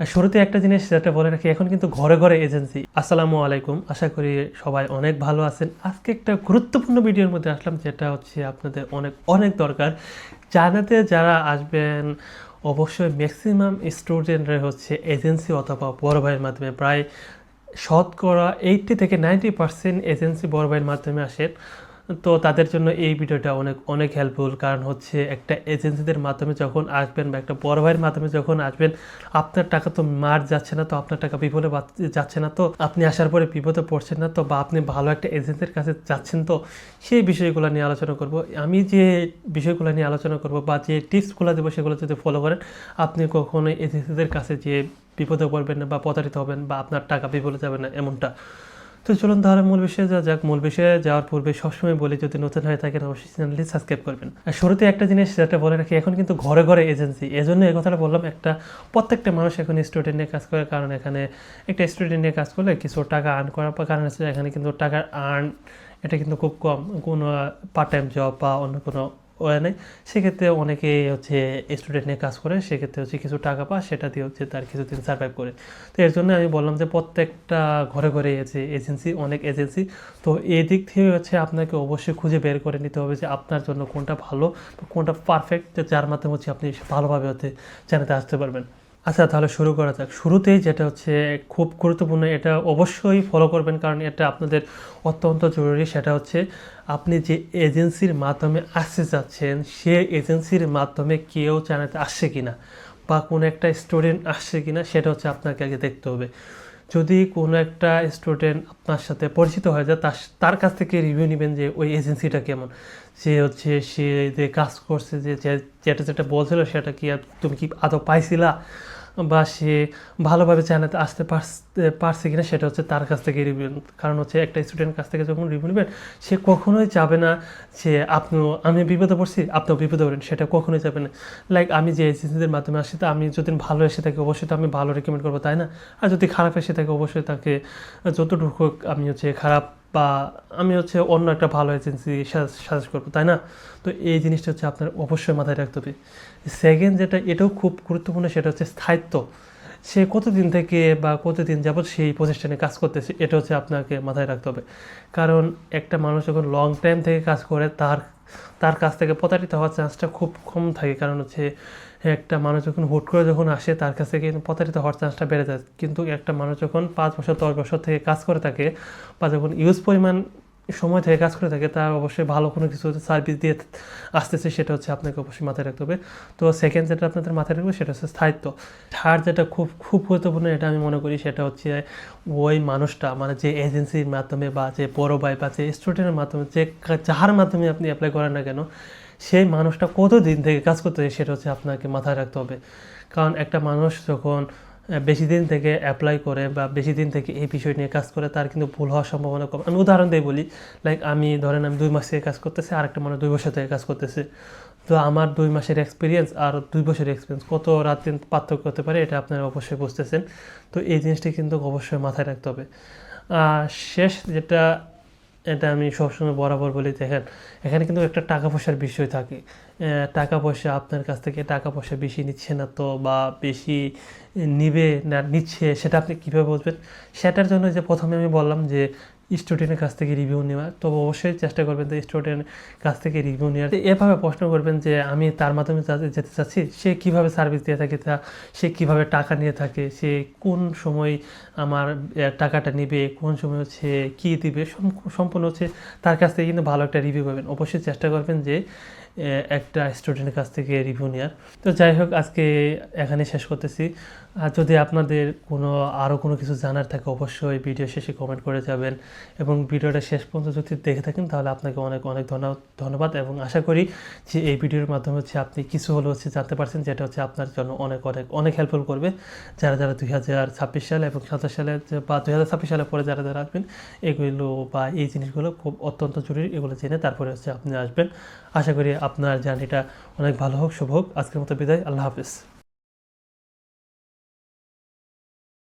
আর শুরুতে একটা জিনিস যেটা বলে রাখি, এখন কিন্তু ঘরে ঘরে এজেন্সি। আসসালামু আলাইকুম, আশা করি সবাই অনেক ভালো আছেন। আজকে একটা গুরুত্বপূর্ণ ভিডিওর মধ্যে আসলাম, যেটা হচ্ছে আপনাদের অনেক অনেক দরকার। চায়নাতে যারা আসবেন, অবশ্যই ম্যাক্সিমাম স্টুডেন্টরা হচ্ছে এজেন্সি অথবা বড় ভাইয়ের মাধ্যমে, প্রায় শতকরা এইটটি থেকে নাইনটি পার্সেন্ট এজেন্সি বড় ভাইয়ের মাধ্যমে আসেন। তো তাদের জন্য এই ভিডিওটা অনেক অনেক হেল্পফুল কারণ হচ্ছে একটা এজেন্সিদের মাধ্যমে যখন আসবেন বা একটা বড় ভাইয়ের মাধ্যমে যখন আসবেন, আপনার টাকা তো মার যাচ্ছে না, তো আপনার টাকা বিপদে যাচ্ছে না। তো আপনি আসার পরে বিপদে পড়ছেন না, তো বা আপনি ভালো একটা এজেন্সির কাছে যাচ্ছেন, তো সেই বিষয়গুলো নিয়ে আলোচনা করব। আমি যে বিষয়গুলো নিয়ে আলোচনা করব বা যে টিপসগুলো দেবো, সেগুলো যদি ফলো করেন, আপনি কখনোই এজেন্সিদের কাছে যে বিপদে পড়বেন না বা প্রতারিত হবেন বা আপনার টাকা বিপদে যাবে না, এমনটা। তো চলুন তাহলে মূল বিষয়ে যা যাক। মূল বিষয়ে যাওয়ার পূর্বে সবসময় বলি, যদি নতুন হয়ে থাকেন অবশ্যই চ্যানেলটি সাবস্ক্রাইব করবেন। আর শুরুতে একটা জিনিস যেটা বলে রাখি, এখন কিন্তু ঘরে ঘরে এজেন্সি এজন্য এই কথাটা বললাম, একটা প্রত্যেকটা মানুষ এখন স্টুডেন্ট নিয়ে কাজ করে, কারণ এখানে একটা স্টুডেন্ট নিয়ে কাজ করলে কিছু টাকা আর্ন করার কারণ হচ্ছে এখানে কিন্তু টাকার আর্ন এটা কিন্তু খুব কম। কোনো পার্ট টাইম জব বা অন্য কোনো ওয়ে নেই। সেক্ষেত্রে অনেকে হচ্ছে স্টুডেন্ট নিয়ে কাজ করে, সেক্ষেত্রে হচ্ছে কিছু টাকা পায়, সেটা দিয়ে হচ্ছে তার কিছুদিন সার্ভাইভ করে। তো এর জন্য আমি বললাম যে প্রত্যেকটা ঘরে ঘরে আছে এজেন্সি অনেক এজেন্সি তো এই দিক থেকে হচ্ছে আপনাকে অবশ্যই খুঁজে বের করে নিতে হবে যে আপনার জন্য কোনটা ভালো কোনটা পারফেক্ট যার মাধ্যমে হচ্ছে আপনি ভালোভাবে হচ্ছে জানাতে আসতে পারবেন। আচ্ছা তাহলে শুরু করা যাক। শুরুতেই যেটা হচ্ছে, খুব গুরুত্বপূর্ণ, এটা অবশ্যই ফলো করবেন, কারণ এটা আপনাদের অত্যন্ত জরুরি। সেটা হচ্ছে, আপনি যে এজেন্সির মাধ্যমে আসতে যাচ্ছেন সে এজেন্সির মাধ্যমে কেউ জানাতে আসছে কিনা বা কোনো একটা স্টুডেন্ট আসছে কি না সেটা হচ্ছে আপনাকে আগে দেখতে হবে। যদি কোনো একটা স্টুডেন্ট আপনার সাথে পরিচিত হয়ে যায়, তার তার কাছ থেকে রিভিউ নেবেন যে ওই এজেন্সিটা কেমন। সে হচ্ছে, সে যে কাজ করছে, যে যেটা যেটা বলছিল, সেটা কি তুমি কি আদৌ পাইছিলা? বা সে ভালোভাবে চ্যানেলে আসতে পারতে পারছে কিনা সেটা হচ্ছে তার কাছ থেকে রিভিউ কারণ হচ্ছে একটা স্টুডেন্ট কাছ থেকে যখন রিভিউ নেবেন, সে কখনোই যাবে না যে আপনি আমি বিপদে পড়ছি, আপনিও বিপদে পড়েন, সেটা কখনোই যাবে না। লাইক আমি যে এজেন্সিদের মাধ্যমে আসি তো আমি যদি ভালো এসে থাকি, অবশ্যই তো আমি ভালো রেকমেন্ড করব, তাই না? আর যদি খারাপ এসে থাকে, অবশ্যই তাকে যতটুকু আমি হচ্ছে খারাপ বা আমি হচ্ছে অন্য একটা ভালো এজেন্সি সাজেস্ট করব, তাই না? তো এই জিনিসটা হচ্ছে আপনার অবশ্যই মাথায় রাখতে হবে। সেকেন্ড যেটা, এটাও খুব গুরুত্বপূর্ণ, সেটা হচ্ছে স্থায়িত্ব। সে কতদিন থেকে বা কতদিন যাবৎ সেই প্রতিষ্ঠানে কাজ করতেছে, এটা হচ্ছে আপনাকে মাথায় রাখতে হবে। কারণ একটা মানুষ যখন লং টাইম থেকে কাজ করে, তার তার কাছ থেকে প্রতারিত হওয়ার চান্সটা খুব কম থাকে। কারণ হচ্ছে, একটা মানুষ যখন হুট করে যখন আসে, তার কাছ থেকে কিন্তু প্রতারিত হওয়ার চান্সটা বেড়ে যায়। কিন্তু একটা মানুষ যখন পাঁচ বছর, দশ বছর থেকে কাজ করে থাকে, বা যখন ইউজ পরিমাণ সময় থেকে কাজ করে থাকে, তার অবশ্যই ভালো কোনো কিছু সার্ভিস দিয়ে আসতেছে, সেটা হচ্ছে আপনাকে অবশ্যই মাথায় রাখতে হবে। তো সেকেন্ড যেটা আপনাদের মাথায় রাখবে, সেটা হচ্ছে স্থায়িত্ব। থার্ড যেটা খুব খুব গুরুত্বপূর্ণ, এটা আমি মনে করি সেটা হচ্ছে ওই মানুষটা মানে যে এজেন্সির মাধ্যমে বা যে বড় ভাই বা যে স্টুডেন্টের মাধ্যমে, যে যার মাধ্যমে আপনি অ্যাপ্লাই করেন না কেন, সেই মানুষটা কত দিন থেকে কাজ করতে সেটা হচ্ছে আপনাকে মাথায় রাখতে হবে। কারণ একটা মানুষ যখন বেশি দিন থেকে অ্যাপ্লাই করে বা বেশি দিন থেকে এই বিষয় নিয়ে কাজ করে, তার কিন্তু ভুল হওয়ার সম্ভাবনা কম। আমি উদাহরণ দিয়ে বলি লাইক আমি ধরেন আমি দুই মাস থেকে কাজ করতেছি, আরেকটা মানুষ দুই বছর থেকে কাজ করতেছে। তো আমার দুই মাসের এক্সপিরিয়েন্স আর দুই বছরের এক্সপিরিয়েন্স কত রাত দিন পার্থক্য হতে পারে এটা আপনারা অবশ্যই বুঝতেছেন। তো এই জিনিসটি কিন্তু অবশ্যই মাথায় রাখতে হবে। শেষ যেটা এটা আমি সবসময় বরাবর বলি, দেখেন, এখানে কিন্তু একটা টাকা পয়সার বিষয় থাকে। টাকা পয়সা আপনার কাছ থেকে টাকা পয়সা বেশি নিচ্ছে না তো বা বেশি নিবে না, নিচ্ছে, সেটা আপনি কীভাবে বুঝবেন? সেটার জন্য যে প্রথমে আমি বললাম যে স্টুডেন্টের কাছ থেকে রিভিউ নেওয়া। তবে অবশ্যই চেষ্টা করবেন যে স্টুডেন্টের কাছ থেকে রিভিউ নেওয়ার। এভাবে প্রশ্ন করবেন যে আমি তার মাধ্যমে যেতে চাচ্ছি, সে কীভাবে সার্ভিস দিয়ে থাকে, তা সে কীভাবে টাকা নিয়ে থাকে, সে কোন সময় আমার টাকাটা নেবে, কোন সময় হচ্ছে কী দিবে, সম্পূর্ণ হচ্ছে তার কাছ থেকে কিন্তু ভালো একটা রিভিউ পাবেন। অবশ্যই চেষ্টা করবেন যে একটা স্টুডেন্টের কাছ থেকে রিভিউ নেওয়ার তো যাই হোক, আজকে এখানে শেষ করতেছি। আর যদি আপনাদের কোনো আরও কোনো কিছু জানার থাকে, অবশ্যই ভিডিও শেষে কমেন্ট করে যাবেন। এবং ভিডিওটা শেষ পর্যন্ত যদি দেখে থাকেন, তাহলে আপনাকে অনেক অনেক ধন্যবাদ। এবং আশা করি যে এই ভিডিওর মাধ্যমে হচ্ছে আপনি কিছু হলেও হচ্ছে জানতে পারছেন, যেটা হচ্ছে আপনার জন্য অনেক অনেক অনেক হেল্পফুল করবে। যারা যারা দুই হাজার ছাব্বিশ সালে এবং সাতাশ সালে বা দুই হাজার ছাব্বিশ সালে পরে যারা যারা আসবেন, এগুলো বা এই জিনিসগুলো খুব অত্যন্ত জরুরি, এগুলো জেনে তারপরে হচ্ছে আপনি আসবেন। আশা করি আপনার জার্নিটা অনেক ভালো হোক শুভ হোক। আজকের মতো বিদায় আল্লাহ হাফিজ।